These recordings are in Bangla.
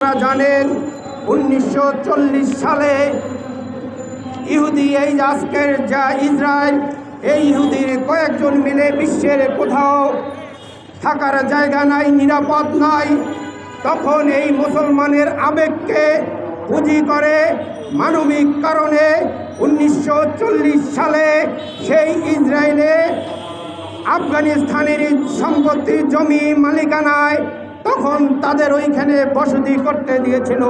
আপনারা জানেন, উনিশশো চল্লিশ সালে ইহুদি, এই আজকের যা ইসরায়েল, এই ইহুদির কয়েকজন মিলে বিশ্বের কোথাও থাকার জায়গা নাই, নিরাপদ নাই। তখন এই মুসলমানের আবেগকে পুঁজি করে মানবিক কারণে উনিশশো চল্লিশ সালে সেই ইসরায়েলে আফগানিস্তানের সম্পত্তি জমি মালিকানায় তখন তাদের ওইখানে বসতি করতে দিয়েছিল।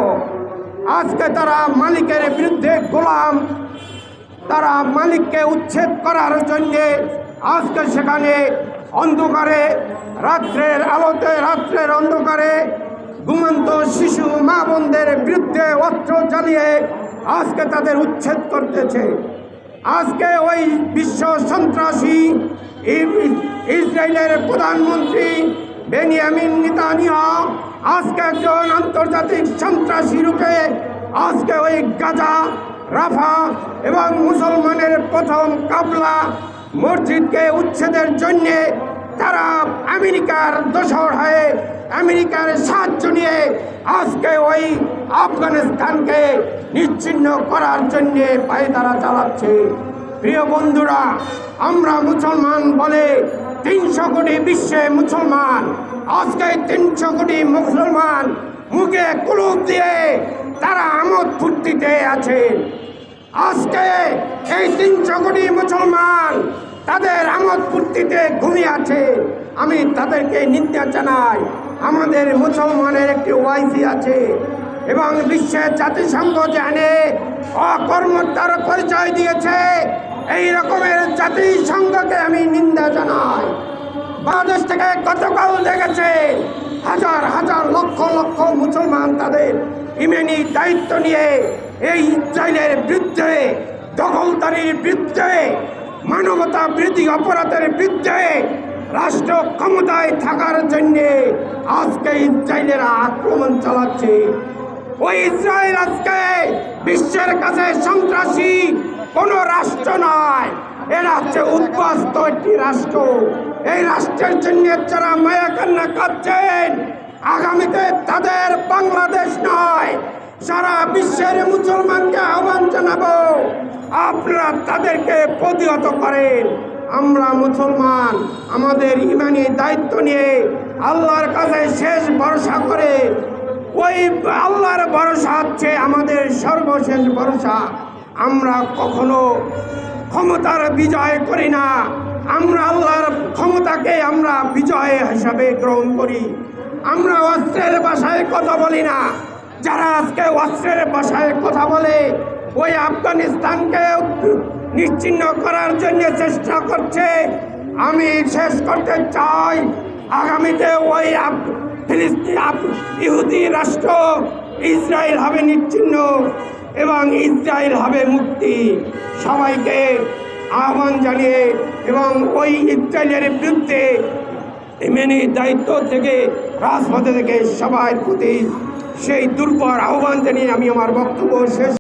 আজকে তারা মালিকের বিরুদ্ধে গোলাম। তারা মালিককে উচ্ছেদ করার জন্যে আজকে সেখানে অন্ধকারে, রাত্রের আলোতে, রাত্রের অন্ধকারে ঘুমন্ত শিশু, মা বোনদের বিরুদ্ধে অস্ত্র চালিয়ে আজকে তাদের উচ্ছেদ করতেছে। আজকে ওই বিশ্ব সন্ত্রাসী ইসরায়েলের প্রধানমন্ত্রী বেনিয়ামিন নিতানিয়া, আজকে একজন আন্তর্জাতিক সন্ত্রাসী রূপে, আজকে ওই গাজা, রাফা এবং মুসলমানের প্রথম কাবলা মসজিদকে উচ্ছেদের জন্যে তারা আমেরিকার দোসর হয়ে আমেরিকার সাহায্য নিয়ে আজকে ওই আফগানিস্তানকে নিশ্চিহ্ন করার জন্যে পায়ে তারা চালাচ্ছে। প্রিয় বন্ধুরা, আমরা মুসলমান বলে তিনশো কোটি বিশ্বে মুসলমান। আজকে তিনশো কোটি মুসলমান মুখে কুলুপ দিয়ে তারা আমোদ ফুর্তিতে আছে আজকে এই তিনশো কোটি মুসলমান তাদের আমোদ ফুর্তিতে ঘুমিয়ে আছে। আমি তাদেরকে নিন্দা জানাই। আমাদের মুসলমানের একটি ওয়াইফি আছে এবং বিশ্বের জাতিসংঘ জানে অকর্মতার পরিচয় দিয়েছে, এই রকমের জাতিসংঘকে আমি জানাই বাংলাদেশ থেকে গতকাল দেখেছে হাজার হাজার লক্ষ লক্ষ মুসলমান তাদের ইমেনি দায়িত্ব নিয়ে এই ইসরায়েলের বিরুদ্ধে, দখলদারির বিরুদ্ধে, মানবতা বিরোধী অপরাধের বিরুদ্ধে রাষ্ট্র ক্ষমতায় থাকার জন্যে আজকে ইসরায়েলেরা আক্রমণ চালাচ্ছে। ওই ইসরায়েল আজকে বিশ্বের কাছে সন্ত্রাসী কোনো রাষ্ট্র নয়। এরা হচ্ছে উদ্বাস্ত একটি রাষ্ট্র। এই রাষ্ট্রের জন্য যারা মায়া কান্না কাঁদছেন আগামীতে তাদের বাংলাদেশ নয়, সারা বিশ্বের মুসলমানকে আহ্বান জানাব, আপনারা তাদেরকে প্রতিহত করেন। আমরা মুসলমান, আমাদের ইমানি দায়িত্ব নিয়ে আল্লাহর কাছে শেষ ভরসা করে, ওই আল্লাহর ভরসা হচ্ছে আমাদের সর্বশেষ ভরসা। আমরা কখনো ক্ষমতার বিজয় করি না। আমরা আল্লাহর ক্ষমতাকে আমরা বিজয় হিসাবে গ্রহণ করি। আমরা অস্ত্রের ভাষায় কথা বলি না। যারা আজকে অস্ত্রের ভাষায় কথা বলে, ওই আফগানিস্তানকে নিশ্চিহ্ন করার জন্য চেষ্টা করছে। আমি শেষ করতে চাই। আগামীতে ওই ফিলিস্তিন ইহুদি রাষ্ট্র ইসরায়েল হবে নিচ্ছিন্ন এবং ইসরায়েল হবে মুক্তি। সবাইকে আহ্বান জানিয়ে এবং ওই ইসরায়েলের বিরুদ্ধে মেনে দায়িত্ব থেকে, রাজপথে থেকে সবাই প্রতি সেই দুর্বল আহ্বান জানিয়ে আমি আমার বক্তব্য শেষ